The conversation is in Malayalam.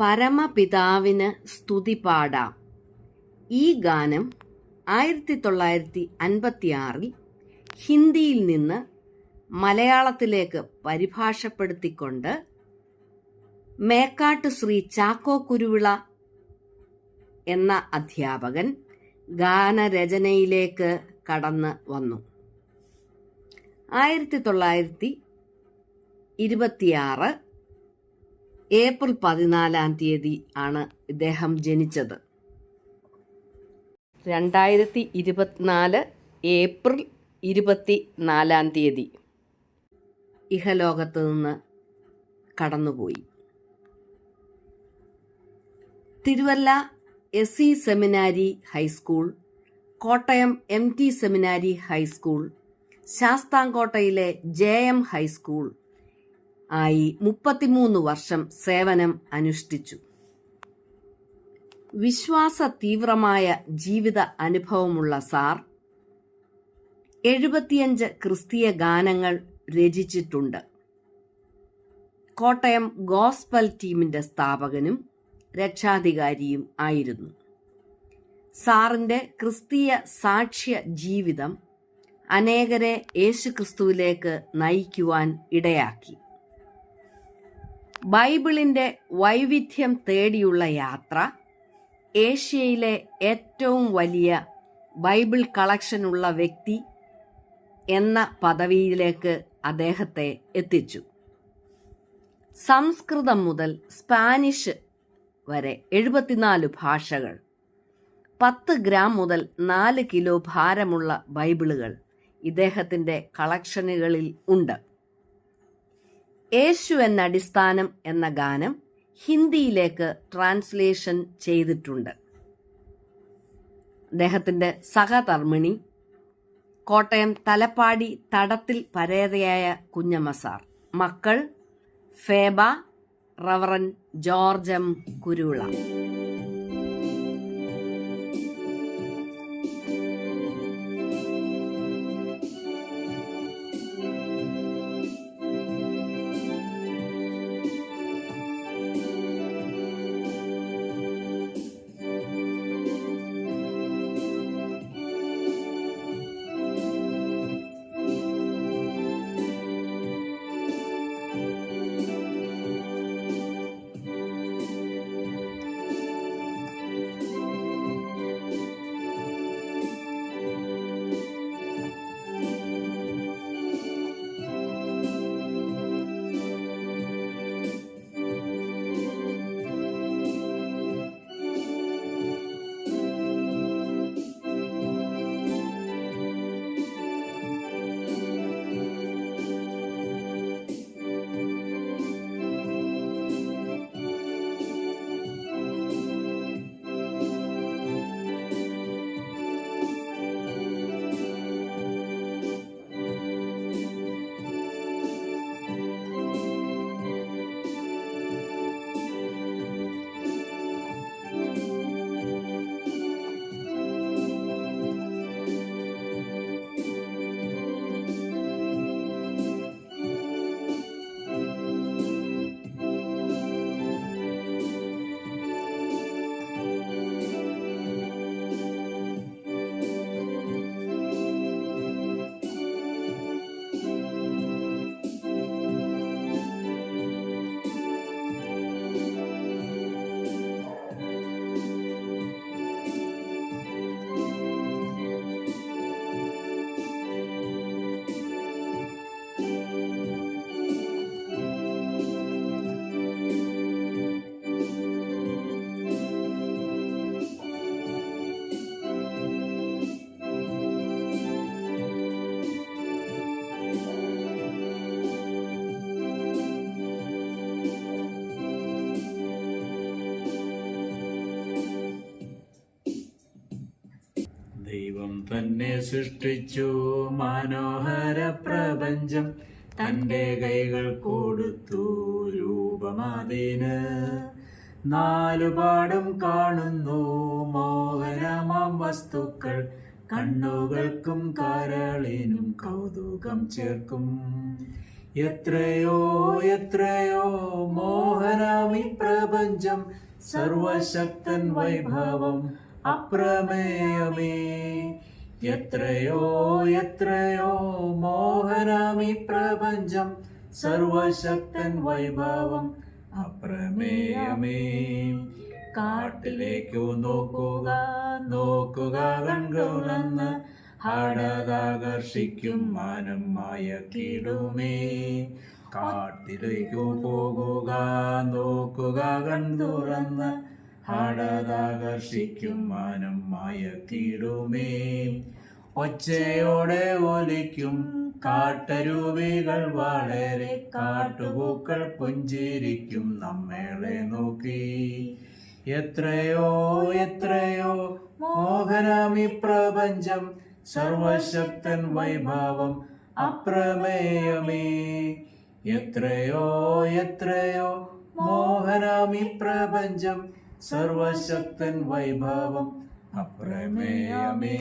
പരമപിതാവിന് സ്തുതി പാടാം. ഈ ഗാനം ആയിരത്തി തൊള്ളായിരത്തി അൻപത്തിയാറിൽ ഹിന്ദിയിൽ നിന്ന് മലയാളത്തിലേക്ക് പരിഭാഷപ്പെടുത്തിക്കൊണ്ട് മേക്കാട്ട് ശ്രീ ചാക്കോ കുരുവിള എന്ന അധ്യാപകൻ ഗാനരചനയിലേക്ക് കടന്ന് വന്നു. ആയിരത്തി തൊള്ളായിരത്തി ഇരുപത്തിയാറ് ഏപ്രിൽ പതിനാലാം തീയതി ആണ് ഇദ്ദേഹം ജനിച്ചത്. രണ്ടായിരത്തി ഇരുപത്തിനാല് ഏപ്രിൽ ഇരുപത്തി നാലാം തീയതി ഇഹലോകത്ത് നിന്ന് കടന്നുപോയി. Thiruvalla S C seminary high school Kottayam M T seminary high school ശാസ്താംകോട്ടയിലെ J M high school ആയി മുപ്പത്തിമൂന്ന് വർഷം സേവനം അനുഷ്ഠിച്ചു. വിശ്വാസ തീവ്രമായ ജീവിത അനുഭവമുള്ള സാർ എഴുപത്തിയഞ്ച് ക്രിസ്തീയ ഗാനങ്ങൾ രചിച്ചിട്ടുണ്ട്. കോട്ടയം ഗോസ്പൽ ടീമിന്റെ സ്ഥാപകനും രക്ഷാധികാരിയും ആയിരുന്നു. സാറിന്റെ ക്രിസ്തീയ സാക്ഷ്യ ജീവിതം അനേകരെ യേശുക്രിസ്തുവിലേക്ക് നയിക്കുവാൻ ഇടയാക്കി. ബൈബിളിന്റെ വൈവിധ്യം തേടിയുള്ള യാത്ര ഏഷ്യയിലെ ഏറ്റവും വലിയ ബൈബിൾ കളക്ഷനുള്ള വ്യക്തി എന്ന പദവിയിലേക്ക് അദ്ദേഹത്തെ എത്തിച്ചു. സംസ്കൃതം മുതൽ സ്പാനിഷ് വരെ എഴുപത്തിനാല് ഭാഷകൾ പത്ത് ഗ്രാം മുതൽ നാല് കിലോ ഭാരമുള്ള ബൈബിളുകൾ ഇദ്ദേഹത്തിന്റെ കളക്ഷനുകളിൽ ഉണ്ട്. യേശു എന്ന അടിസ്ഥാനം എന്ന ഗാനം ഹിന്ദിയിലേക്ക് ട്രാൻസ്ലേഷൻ ചെയ്തിട്ടുണ്ട്. അദ്ദേഹത്തിന്റെ സഹധർമ്മിണി കോട്ടയം തലപ്പാടി തടത്തിൽ പരേതയായ കുഞ്ഞമ്മസാർ. മക്കൾ ഫേബ റവറൻ ജോർജ് എം. കുരുള തന്നെ സൃഷ്ടിച്ചു. മനോഹര പ്രപഞ്ചം തന്റെ കൈകൾ കൊടുത്തു. രൂപമാതീന് നാലുപാടും കാണുന്നു. മോഹനമാം വസ്തുക്കൾ കണ്ണുകൾക്കും കരളിനും കൗതുകം ചേർക്കും. എത്രയോ എത്രയോ മോഹനമി പ്രപഞ്ചം സർവശക്തൻ വൈഭവം അപ്രമേയമേ. എത്രയോ എത്രയോ മോഹനാമി പ്രപഞ്ചം സർവശക്തൻ വൈഭവം അപ്രമേയമേ. കാട്ടിലേക്കു നോക്കുക നോക്കുക കണ്ടുണന്ന് ഹടതാകർഷിക്കും മാനം മയക്കിടുമേ. കാട്ടിലേക്കു പോകുക നോക്കുക കണ്ടുറന്ന് ഹടതാകർഷിക്കും മാനം മയക്കിടുമേ. ഒച്ചയോടെ ഒലിക്കും കാട്ടരൂപികൾ വളരെ കാട്ടുപൂക്കൾ പുഞ്ചിരിക്കും നമ്മളെ നോക്കി. എത്രയോ എത്രയോ മോഹനാമി പ്രപഞ്ചം സർവശക്തൻ വൈഭവം അപ്രമേയമേ. എത്രയോ എത്രയോ മോഹനാമി പ്രപഞ്ചം सर्वशक्तन वैभवम। अप्रमेयमे।